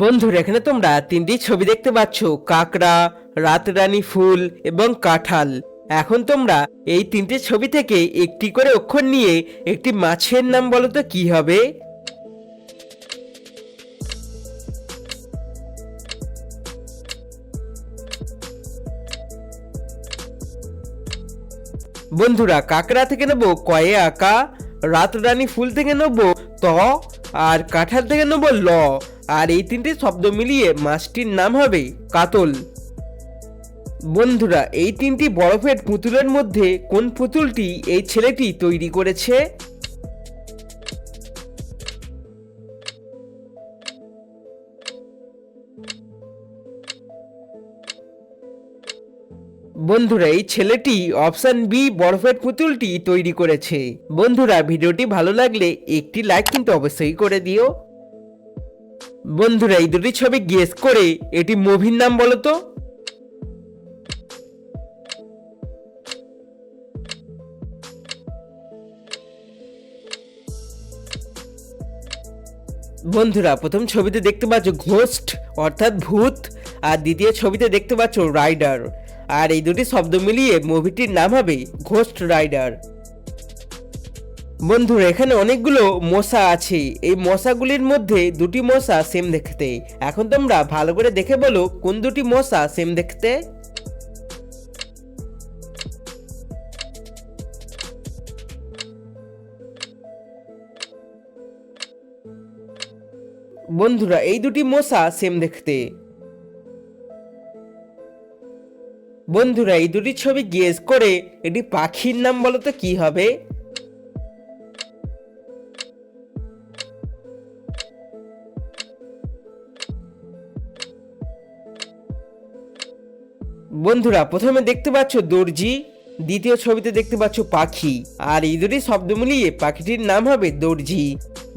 বন্ধুরা, এখানে তোমরা তিনটি ছবি দেখতে পাচ্ছ, কাকড়া, রাতরানী ফুল এবং কাঁঠাল। এখন তোমরা এই তিনটে ছবি থেকে একটি করে অক্ষর নিয়ে একটি মাছের নাম বলো তো, কি হবে? বন্ধুরা, কাকড়া থেকে নেব কয়ে আঁকা, রাতরানী ফুল থেকে নেব ত, আর কাঁঠাল থেকে নেব ল। আর এই তিনটে শব্দ মিলিয়ে মাছটির নাম হবে কাতল। বন্ধুরা, এই তিনটি বরফের পুতুলের মধ্যে কোন পুতুলটি এই ছেলেটি তৈরি করেছে? বন্ধুরা, এই ছেলেটি অপশন বি বরফের পুতুলটি তৈরি করেছে। বন্ধুরা, ভিডিওটি ভালো লাগলে একটি লাইক কিন্তু অবশ্যই করে দিও। বন্ধুরা, এই দুটি ছবি গেস করে এটি মুভির নাম বলো তো। বন্ধুরা, প্রথম ছবিতে দেখতে পাচ্ছ ঘোস্ট অর্থাৎ ভূত, আর দ্বিতীয় ছবিতে দেখতে পাচ্ছ রাইডার আর এই দুটি শব্দ মিলিয়ে মুভিটির নাম হবে ঘোস্ট রাইডার বন্ধুরা, এখানে অনেকগুলো মশা আছে এই মশাগুলির মধ্যে দুটি মশা সেম দেখতে। এখন তোমরা ভালো করে দেখে বলো, কোন দুটি মশা সেম দেখতে? বন্ধুরা, এই দুটি মশা সেম দেখতে। বন্ধুরা, এই দুটি ছবি গেস করে, এটি পাখির নাম বলো তো কি হবে? বন্ধুরা, প্রথমে দেখতে পাচ্ছ দর্জি, দ্বিতীয় ছবিতে দেখতে পাচ্ছ পাখি, আর এই দুটি শব্দ মিলিয়ে পাখিটির নাম হবে দর্জি।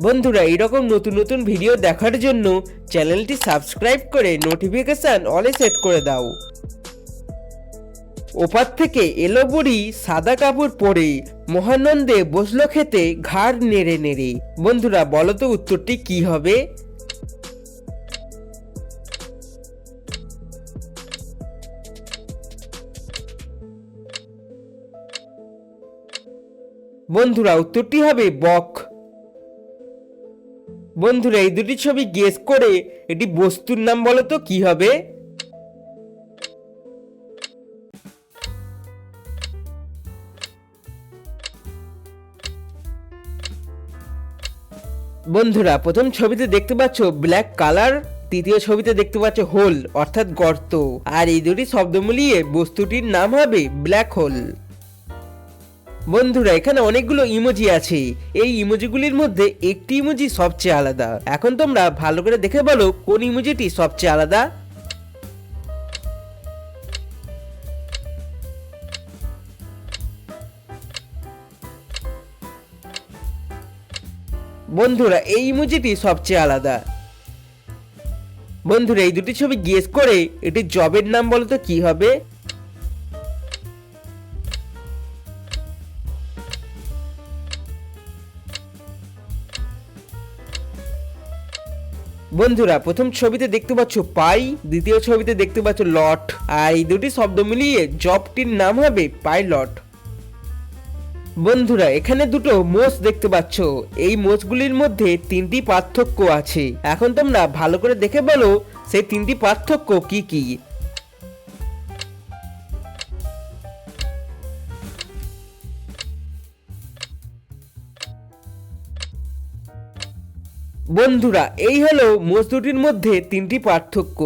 বন্ধুরা এইরকম নতুন নতুন ভিডিও দেখার জন্য চ্যানেলটি সাবস্ক্রাইব করে নোটিফিকেশন অলে সেট করে দাও। ওপার থেকে এলো বুড়ি সাদা কাপড় পরে মহানন্দে বসল খেতে ঘাড় নেড়ে নেড়ে। বন্ধুরা, বলো তো উত্তরটি কি হবে? বন্ধুরা, উত্তরটি হবে বক। বন্ধুরা, এই দুটি ছবি গেস করে এটি বস্তুর নাম বলো তো, কি হবে? বন্ধুরা, প্রথম ছবিতে দেখতে পাচ্ছ ব্ল্যাক কালার তৃতীয় ছবিতে দেখতে পাচ্ছ হোল অর্থাৎ গর্ত। আর এই দুটি শব্দ মিলিয়ে বস্তুটির নাম হবে ব্ল্যাক হোল বন্ধুরা, এখানে অনেকগুলো ইমোজি আছে। এই ইমোজিগুলির মধ্যে একটি ইমোজি সবচেয়ে আলাদা। এখন তোমরা ভালো করে দেখে বলো, কোন ইমোজিটি সবচেয়ে আলাদা? বন্ধুরা, এই ইমোজিটি সবচেয়ে আলাদা। বন্ধুরা, এই দুটি ছবি গেস করে এটি জবের নাম বলতো কি হবে? বন্ধুরা, প্রথম ছবিতে দেখতে পাচ্ছ পাই, দ্বিতীয় ছবিতে দেখতে পাচ্ছ লট, আর এই দুটি শব্দ মিলিয়ে জবটির নাম হবে পাইলট। বন্ধুরা, এখানে দুটো মোষ দেখতে পাচ্ছ। এই মোষগুলির মধ্যে তিনটি পার্থক্য আছে। এখন তোমরা ভালো করে দেখে বলো, সেই তিনটি পার্থক্য কি কি? বন্ধুরা এই হলো মোষ মধ্যে তিনটি পার্থক্য।